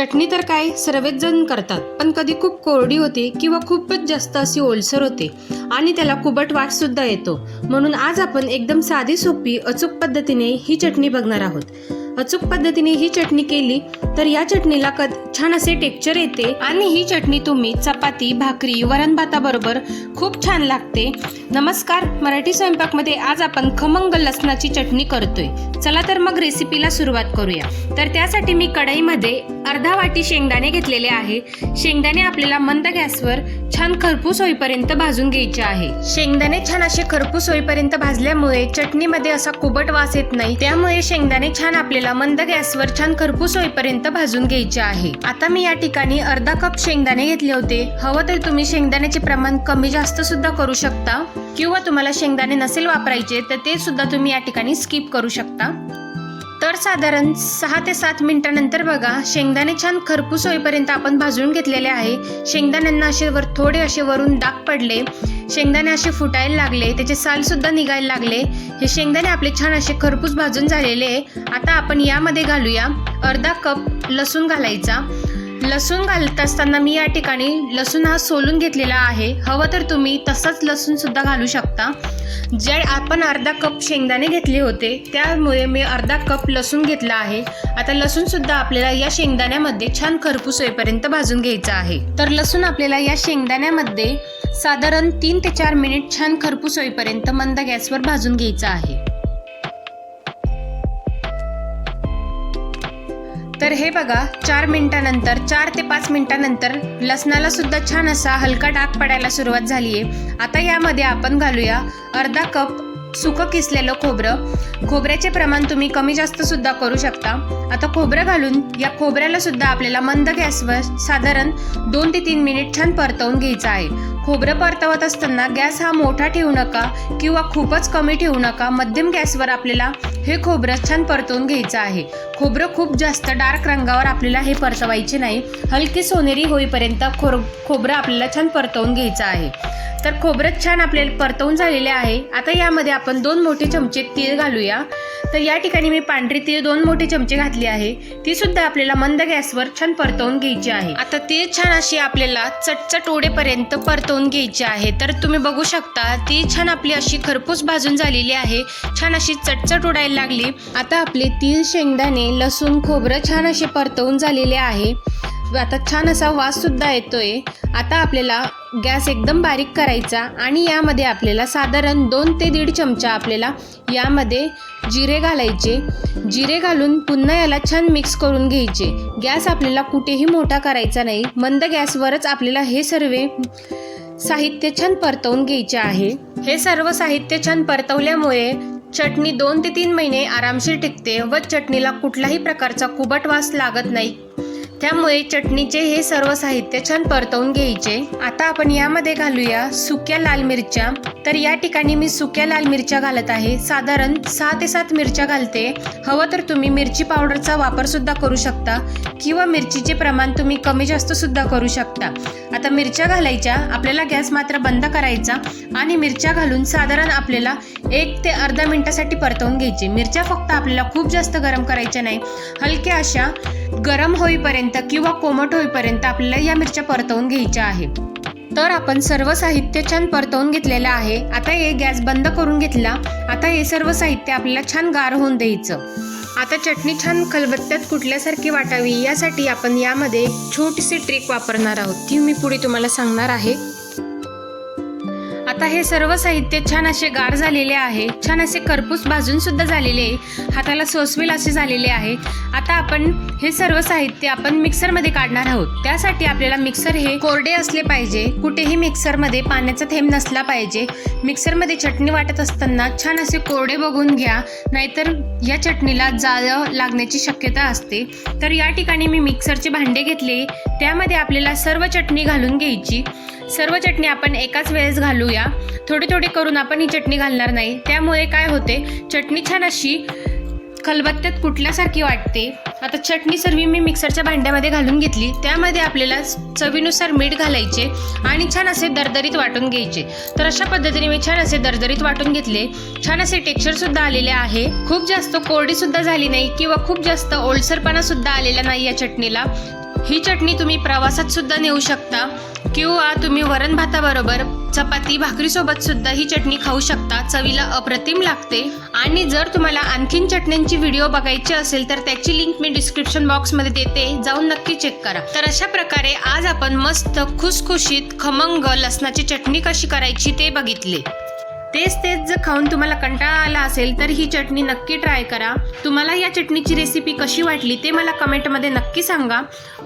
चटणी तर काय सर्वच जण करतात पण कधी खूप कोरडी होते किंवा खूपच जास्त अशी ओलसर होते आणि त्याला कुबट वास सुद्धा येतो. म्हणून आज आपण एकदम साधी सोपी अचूक पद्धतीने ही चटणी बघणार आहोत. अचूक पद्धतीने ही चटणी केली तर या चटणीला कद छान असे टेक्चर येते आणि ही चटणी तुम्ही चपाती भाकरी वरण भाताबरोबर खूप छान लागते. नमस्कार मराठी स्वयंपाकमध्ये आज आपण खमंग लसणाची चटणी करतोय. चला तर मग रेसिपीला सुरुवात करूया. तर त्यासाठी मी कढईमध्ये अर्धा वाटी शेंगदाणे घेतलेले आहे. शेंगदाणे आपल्याला मंद गॅसवर छान खरपूस होईपर्यंत भाजून घ्यायचे आहे. शेंगदाणे छान असे खरपूस होईपर्यंत भाजल्यामुळे चटणीमध्ये असा कुबट वास येत नाही. त्यामुळे शेंगदाणे छान आपल्याला मंद गॅसवर छान खरपूस होईपर्यंत भाजून घ्यायचे आहे. आता मी या ठिकाणी अर्धा कप शेंगदाणे घेतले होते. हवं तर तुम्ही शेंगदाण्याचे प्रमाण कमी जास्त सुद्धा करू शकता. किंवा तुम्हाला शेंगदाणे नसेल वापरायचे तर ते सुद्धा तुम्ही या ठिकाणी स्किप करू शकता. तर साधारण सहा ते सात मिनिटानंतर बघा शेंगदाणे छान खरपूस होईपर्यंत आपण भाजून घेतलेले आहे. शेंगदाण्यांना असे वर थोडे असे वरून दाग पडले. शेंगदाणे असे फुटायला लागले त्याचे सालसुद्धा निघायला लागले. हे शेंगदाणे आपले छान असे खरपूस भाजून झालेले आहे. आता आपण यामध्ये घालूया अर्धा कप लसूण घालायचा. लसूण घालत असताना मी या ठिकाणी लसूण हा सोलून घेतलेला आहे. हवं तर तुम्ही तसंच लसूण सुद्धा घालू शकता. जे आपण अर्धा कप शेंगदाणे घेतले होते त्यामुळे मी अर्धा कप लसूण घेतला आहे. आता लसूण सुद्धा आपल्याला या शेंगदाण्यामध्ये छान खरपूस होईपर्यंत भाजून घ्यायचं आहे. तर लसूण आपल्याला या शेंगदाण्यामध्ये साधारण तीन ते चार मिनिट छान खरपूस होईपर्यंत मंद गॅसवर भाजून घ्यायचं आहे. तर हे बघा चार मिनिटानंतर चार ते पाच मिनिटानंतर लसणाला सुद्धा छान असा हलका डाग पडायला सुरुवात झाली आहे आता यामध्ये आपण घालूया अर्धा कप सुकं किसलेलं खोबरं. खोबऱ्याचे प्रमाण तुम्ही कमी जास्त सुद्धा करू शकता. आता खोबरं घालून या खोबऱ्याला सुद्धा आपल्याला मंद गॅसवर साधारण दोन ते तीन मिनिट छान परतवून घ्यायचं आहे. खोबरं परतवत असताना गॅस हा मोठा ठेवू नका किंवा खूपच कमी ठेवू नका. मध्यम गॅसवर आपल्याला हे खोबरं छान परतवून घ्यायचं आहे. खोबरं खूप जास्त डार्क रंगावर आपल्याला हे परतवायचे नाही. हलकी सोनेरी होईपर्यंत खोर खोबरं आपल्याला छान परतवून घ्यायचं आहे. तर खोबरं छान आपल्याला परतवून झालेले आहे. आता यामध्ये आपण दोन मोठे चमचे तीळ घालूया. तर या ठिकाणी मी पांढरी तीळ दोन मोठे चमचे घातली आहे. ती सुद्धा आपल्याला मंद गॅसवर छान परतवून घ्यायची आहे. आता तीळ छान अशी आपल्याला चटचट ओढेपर्यंत परतवून घ्यायची आहे. तर तुम्ही बघू शकता ती छान आपली अशी खरपूस भाजून झालेली आहे. छान अशी चटचट उडायला लागली. आता आपले तीळ शेंगदाणे लसूण खोबरं छान असे परतवून झालेले आहे. आता छान असा वाससुद्धा येतोय. आता आपल्याला गॅस एकदम बारीक करायचा आणि यामध्ये आपल्याला साधारण दोन ते दीड चमचा आपल्याला यामध्ये जिरे घालायचे. जिरे घालून पुन्हा याला छान मिक्स करून घ्यायचे. गॅस आपल्याला कुठेही मोठा करायचा नाही. मंद गॅसवरच आपल्याला हे सर्व साहित्य छान परतवून घ्यायचे आहे. हे सर्व साहित्य छान परतवल्यामुळे चटणी दोन ते तीन महिने आरामशीर टिकते व चटणीला कुठलाही प्रकारचा कुबट वास लागत नाही. त्यामुळे चटणीचे हे सर्व साहित्य छान परतवून घ्यायचे. आता आपण यामध्ये घालूया सुक्या लाल मिरच्या. तर या ठिकाणी मी सुक्या लाल मिरच्या घालत आहे. साधारण सहा ते सात मिरच्या घालते. हवं तर तुम्ही मिरची पावडरचा वापर सुद्धा करू शकता. किंवा मिरचीचे प्रमाण तुम्ही कमी जास्त सुद्धा करू शकता. आता मिरच्या घालायच्या. आपल्याला गॅस मात्र बंद करायचा. आणि मिरच्या घालून साधारण आपल्याला एक ते अर्धा मिनिटासाठी परतवून घ्यायची. मिरच्या फक्त आपल्याला खूप जास्त गरम करायच्या नाही. हलक्या अशा गरम होईपर्यंत किंवा कोमट होईपर्यंत आपल्याला या मिरच्या परतवून घ्यायच्या आहे. तर आपण सर्व साहित्य छान परतवून घेतलेलं आहे. आता हे गॅस बंद करून घेतला. आता हे सर्व साहित्य आपल्याला छान गार होऊन द्यायचं. आता चटणी छान खलबत्त्यात कुठल्यासारखी वाटावी यासाठी आपण यामध्ये छोटीशी ट्रिक वापरणार आहोत. ती मी पुढे तुम्हाला सांगणार आहे. आता हे सर्व साहित्य छान असे गार झालेले आहे. छान असे करपूस भाजून सुद्धा झालेले आहे. हाताला सोसवेल असे झालेले आहे. आता आपण हे सर्व साहित्य आपण मिक्सरमध्ये काढणार आहोत. त्यासाठी आपल्याला मिक्सर हे कोरडे असले पाहिजे. कुठेही मिक्सरमध्ये पाण्याचा थेंब नसला पाहिजे. मिक्सरमध्ये चटणी वाटत असताना छान असे कोरडे बघून घ्या. नाहीतर या चटणीला जाळं लागण्याची शक्यता असते. तर या ठिकाणी मी मिक्सरचे भांडे घेतले. त्यामध्ये आपल्याला सर्व चटणी घालून घ्यायची. सर्व चटणी आपण एकाच वेळेस घालूया. थोडी थोडी करून आपण ही चटणी घालणार नाही. त्यामुळे काय होते? चटणी छान अशी खलबत्त्यात कुठल्यासारखी वाटते. आता चटणी सर्व मी मिक्सरच्या भांड्यामध्ये घालून घेतली. त्यामध्ये आपल्याला चवीनुसार मीठ घालायचे आणि छान असे दरदरीत वाटून घ्यायचे. तर अशा पद्धतीने मी छान असे दरदरीत वाटून घेतले. छान असे टेक्स्चरसुद्धा आलेले आहे. खूप जास्त कोरडीसुद्धा झाली नाही किंवा खूप जास्त ओलसरपणासुद्धा आलेला नाही या चटणीला. ही चटणी तुम्ही प्रवासात सुद्धा नेऊ शकता किंवा तुम्ही वरण भाताबरोबर चपाती भाकरीसोबत सुद्धा ही चटणी खाऊ शकता. चवीला अप्रतिम लागते. आणि जर तुम्हाला आणखीन चटण्यांची व्हिडिओ बघायची असेल तर त्याची लिंक मी डिस्क्रिप्शन बॉक्समध्ये देते. जाऊन नक्की चेक करा. तर अशा प्रकारे आज आपण मस्त खुसखुशीत खमंग लसणाची चटणी कशी करायची ते बघितले. तेच तेच जर खाऊन तुम्हाला कंटाळा आला असेल तर ही चटणी नक्की ट्राय करा. तुम्हाला या चटणीची रेसिपी कशी वाटली ते मला कमेंटमध्ये नक्की सांगा.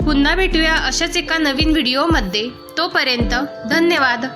पुन्हा भेटूया अशाच एका नवीन व्हिडिओमध्ये तोपर्यंत धन्यवाद.